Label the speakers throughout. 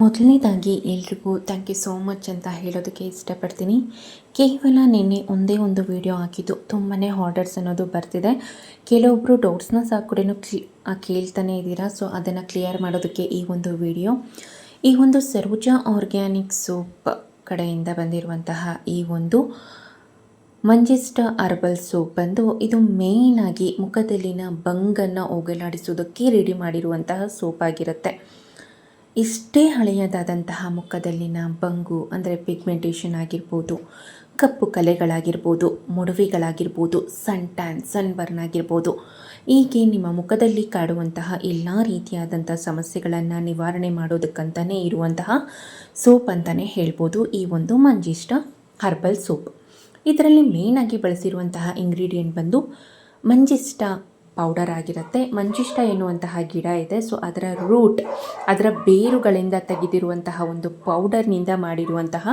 Speaker 1: ಮೊದಲನೇದಾಗಿ ಎಲ್ರಿಗೂ thank you so much ಅಂತ ಹೇಳೋದಕ್ಕೆ ಇಷ್ಟಪಡ್ತೀನಿ. ಕೇವಲ ನಿನ್ನೆ ಒಂದೇ ಒಂದು ವಿಡಿಯೋ ಹಾಕಿದ್ದು ತುಂಬಾ ಆರ್ಡರ್ಸ್ ಅನ್ನೋದು ಬರ್ತಿದೆ. ಕೆಲವೊಬ್ಬರು ಡೌಟ್ಸ್ನ ಸಹ ಕೂಡ ಕ್ಲಿ ಕೇಳ್ತಾನೆ ಇದ್ದೀರಾ ಸೊ ಅದನ್ನು ಕ್ಲಿಯರ್ ಮಾಡೋದಕ್ಕೆ ಈ ಒಂದು ವಿಡಿಯೋ ಈ ಒಂದು ಸರೋಜಾ ಆರ್ಗ್ಯಾನಿಕ್ ಸೋಪ್ ಕಡೆಯಿಂದ ಬಂದಿರುವಂತಹ ಈ ಒಂದು ಮಂಜಿಸ್ಟ ಅರ್ಬಲ್ ಸೋಪ್ ಬಂದು ಇದು ಮೇಯ್ನಾಗಿ ಮುಖದಲ್ಲಿನ ಬಂಗನ್ನು ಹೋಗಲಾಡಿಸೋದಕ್ಕೆ ರೆಡಿ ಮಾಡಿರುವಂತಹ ಸೋಪ್ ಆಗಿರುತ್ತೆ. ಇಷ್ಟೇ ಹಳೆಯದಾದಂತಹ ಮುಖದಲ್ಲಿನ ಬಂಗು, ಅಂದರೆ ಪಿಗ್ಮೆಂಟೇಷನ್ ಆಗಿರ್ಬೋದು, ಕಪ್ಪು ಕಲೆಗಳಾಗಿರ್ಬೋದು, ಮೊಡವೆಗಳಾಗಿರ್ಬೋದು ಸನ್ ಟ್ಯಾನ್ ಸನ್ ಬರ್ನ್ ಆಗಿರ್ಬೋದು, ಹೀಗೆ ನಿಮ್ಮ ಮುಖದಲ್ಲಿ ಕಾಡುವಂತಹ ಎಲ್ಲ ರೀತಿಯಾದಂಥ ಸಮಸ್ಯೆಗಳನ್ನು ನಿವಾರಣೆ ಮಾಡೋದಕ್ಕಂತಲೇ ಇರುವಂತಹ ಸೋಪ್ ಅಂತಲೇ ಹೇಳ್ಬೋದು ಈ ಒಂದು ಮಂಜಿಷ್ಟ ಹರ್ಬಲ್ ಸೋಪ್ ಇದರಲ್ಲಿ ಮೇಯ್ನಾಗಿ ಬಳಸಿರುವಂತಹ ಇಂಗ್ರೀಡಿಯೆಂಟ್ ಬಂದು ಮಂಜಿಷ್ಟ ಪೌಡರ್ ಆಗಿರುತ್ತೆ. ಮಂಜಿಷ್ಟ ಎನ್ನುವಂತಹ ಗಿಡ ಇದೆ. ಸೊ ಅದರ ರೂಟ್ ಅದರ ಬೇರುಗಳಿಂದ ತೆಗೆದಿರುವಂತಹ ಒಂದು ಪೌಡರ್ನಿಂದ ಮಾಡಿರುವಂತಹ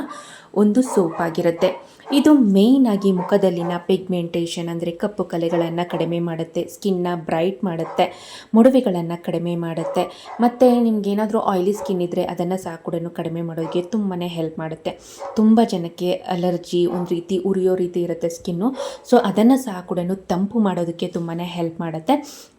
Speaker 1: ಒಂದು ಸೋಪ್ ಆಗಿರುತ್ತೆ. ಇದು ಮೇಯ್ನಾಗಿ ಮುಖದಲ್ಲಿನ ಪಿಗ್ಮೆಂಟೇಷನ್ ಅಂದರೆ ಕಪ್ಪು ಕಲೆಗಳನ್ನು ಕಡಿಮೆ ಮಾಡುತ್ತೆ. ಸ್ಕಿನ್ನ ಬ್ರೈಟ್ ಮಾಡುತ್ತೆ. ಮೊಡವೆಗಳನ್ನು ಕಡಿಮೆ ಮಾಡುತ್ತೆ. ಮತ್ತು ನಿಮ್ಗೇನಾದರೂ ಆಯಿಲಿ ಸ್ಕಿನ್ ಇದ್ದರೆ ಅದನ್ನು ಕೂಡ ಕಡಿಮೆ ಮಾಡೋದಕ್ಕೆ ತುಂಬಾ ಹೆಲ್ಪ್ ಮಾಡುತ್ತೆ. ತುಂಬ ಜನಕ್ಕೆ ಅಲರ್ಜಿ ಒಂದು ರೀತಿ ಉರಿಯೋ ರೀತಿ ಇರುತ್ತೆ ಸ್ಕಿನ್ನು ಸೊ ಅದನ್ನು ಕೂಡ ತಂಪು ಮಾಡೋದಕ್ಕೆ ತುಂಬಾ ಹೆಲ್ಪ್ ಮಾಡುತ್ತೆ.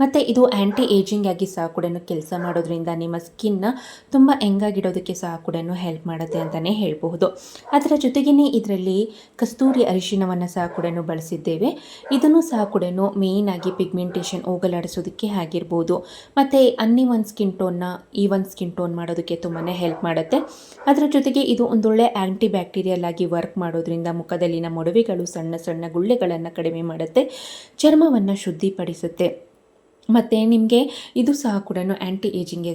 Speaker 1: ಮತ್ತು ಇದು ಆ್ಯಂಟಿ ಏಜಿಂಗ್ ಆಗಿ ಸಹ ಕೂಡ ಕೆಲಸ ಮಾಡೋದ್ರಿಂದ ನಿಮ್ಮ ಸ್ಕಿನ್ನ ತುಂಬ ಹೆಂಗಾಗಿಡೋದಕ್ಕೆ ಸಹ ಕೂಡ ಹೆಲ್ಪ್ ಮಾಡುತ್ತೆ ಅಂತಲೇ ಹೇಳಬಹುದು. ಅದರ ಜೊತೆಗೇ ಇದರಲ್ಲಿ ಕಸ್ತೂರಿ ಅರಿಶಿನವನ್ನು ಸಹ ಕೂಡ ಬಳಸಿದ್ದೇವೆ. ಇದನ್ನು ಸಹ ಕೂಡ ಮೇಯ್ನಾಗಿ ಪಿಗ್ಮೆಂಟೇಷನ್ ಹೋಗಲಾಡಿಸೋದಕ್ಕೆ ಆಗಿರ್ಬೋದು. ಮತ್ತು ಅನ್ನಿ ಒನ್ ಸ್ಕಿನ್ ಟೋನ್ನ ಈ ಒನ್ ಸ್ಕಿನ್ ಟೋನ್ ಮಾಡೋದಕ್ಕೆ ತುಂಬಾ ಹೆಲ್ಪ್ ಮಾಡುತ್ತೆ. ಅದರ ಜೊತೆಗೆ ಇದು ಒಂದೊಳ್ಳೆ ಆ್ಯಂಟಿ ಬ್ಯಾಕ್ಟೀರಿಯಲ್ ಆಗಿ ವರ್ಕ್ ಮಾಡೋದ್ರಿಂದ ಮುಖದಲ್ಲಿನ ಮೊಡವೆಗಳು ಸಣ್ಣ ಸಣ್ಣ ಗುಳ್ಳೆಗಳನ್ನು ಕಡಿಮೆ ಮಾಡುತ್ತೆ. ಚರ್ಮವನ್ನು ಶುದ್ಧಿಪಡಿಸುತ್ತೆ. ಮತ್ತು ನಿಮಗೆ ಇದು ಸಹ ಕೂಡ ಆ್ಯಂಟಿ ಏಜಿಂಗ್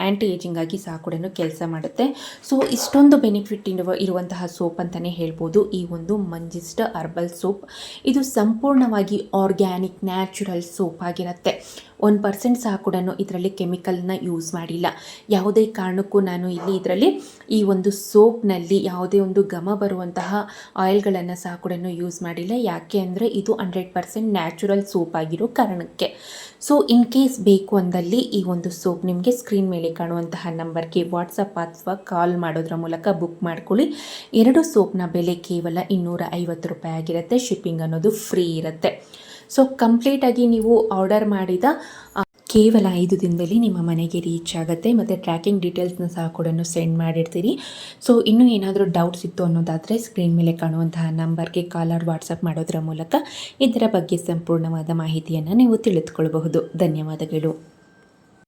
Speaker 1: ಆ್ಯಂಟಿ ಆಗಿ ಸಹ ಕೂಡ ಕೆಲಸ ಮಾಡುತ್ತೆ. ಸೊ ಇಷ್ಟೊಂದು ಬೆನಿಫಿಟ್ ಇರುವ, ಇರುವಂತಹ ಸೋಪ್ ಅಂತಲೇ ಹೇಳ್ಬೋದು. ಈ ಒಂದು ಮಂಜಿಸ್ಟ್ ಅರ್ಬಲ್ ಸೋಪ್ ಇದು ಸಂಪೂರ್ಣವಾಗಿ ಆರ್ಗ್ಯಾನಿಕ್ ನ್ಯಾಚುರಲ್ ಸೋಪ್ ಆಗಿರುತ್ತೆ. ಒನ್ ಪರ್ಸೆಂಟ್ ಸಹ ಕೂಡ ಇದರಲ್ಲಿ ಕೆಮಿಕಲ್ನ ಯೂಸ್ ಮಾಡಿಲ್ಲ. ಯಾವುದೇ ಕಾರಣಕ್ಕೂ ನಾನು ಇಲ್ಲಿ ಇದರಲ್ಲಿ ಈ ಒಂದು ಸೋಪ್ನಲ್ಲಿ ಯಾವುದೇ ಒಂದು ಘಮ ಬರುವಂತಹ ಆಯಿಲ್ಗಳನ್ನು ಸಹ ಕೂಡ ಯೂಸ್ ಮಾಡಿಲ್ಲ. ಯಾಕೆ ಅಂದರೆ ಇದು ಹಂಡ್ರೆಡ್ ಪರ್ಸೆಂಟ್ ನ್ಯಾಚುರಲ್ ಸೋಪ್ ಆಗಿರೋ ಕಾರಣಕ್ಕೆ. ಸೊ ಇನ್ ಕೇಸ್ ಬೇಕು ಅಂದಲ್ಲಿ ಈ ಒಂದು ಸೋಪ್ ನಿಮಗೆ ಸ್ಕ್ರೀನ್ ಮೇಲೆ ಕಾಣುವಂತಹ ನಂಬರ್ಗೆ ವಾಟ್ಸಪ್ ಅಥವಾ ಕಾಲ್ ಮಾಡೋದ್ರ ಮೂಲಕ ಬುಕ್ ಮಾಡ್ಕೊಳ್ಳಿ. ಎರಡು ಸೋಪ್ನ ಬೆಲೆ ಕೇವಲ ಇನ್ನೂರ ಐವತ್ತು ರೂಪಾಯಿ ಆಗಿರುತ್ತೆ. ಶಿಪ್ಪಿಂಗ್ ಅನ್ನೋದು ಫ್ರೀ ಇರುತ್ತೆ. ಸೊ ಕಂಪ್ಲೀಟಾಗಿ ನೀವು ಆರ್ಡರ್ ಮಾಡಿದ ಕೇವಲ ಐದು ದಿನದಲ್ಲಿ ನಿಮ್ಮ ಮನೆಗೆ ರೀಚ್ ಆಗುತ್ತೆ. ಮತ್ತು ಟ್ರ್ಯಾಕಿಂಗ್ ಡೀಟೇಲ್ಸ್ನ ಸಹ ಕೂಡ ಸೆಂಡ್ ಮಾಡಿರ್ತೀರಿ. ಸೊ ಇನ್ನೂ ಏನಾದರೂ ಡೌಟ್ಸ್ ಇತ್ತು ಅನ್ನೋದಾದರೆ ಸ್ಕ್ರೀನ್ ಮೇಲೆ ಕಾಣುವಂತಹ ನಂಬರ್ಗೆ ಕಾಲ್ ಆರ್ ವಾಟ್ಸಪ್ ಮಾಡೋದರ ಮೂಲಕ ಇದರ ಬಗ್ಗೆ ಸಂಪೂರ್ಣವಾದ ಮಾಹಿತಿಯನ್ನು ನೀವು ತಿಳಿದುಕೊಳ್ಳಬಹುದು ಧನ್ಯವಾದಗಳು.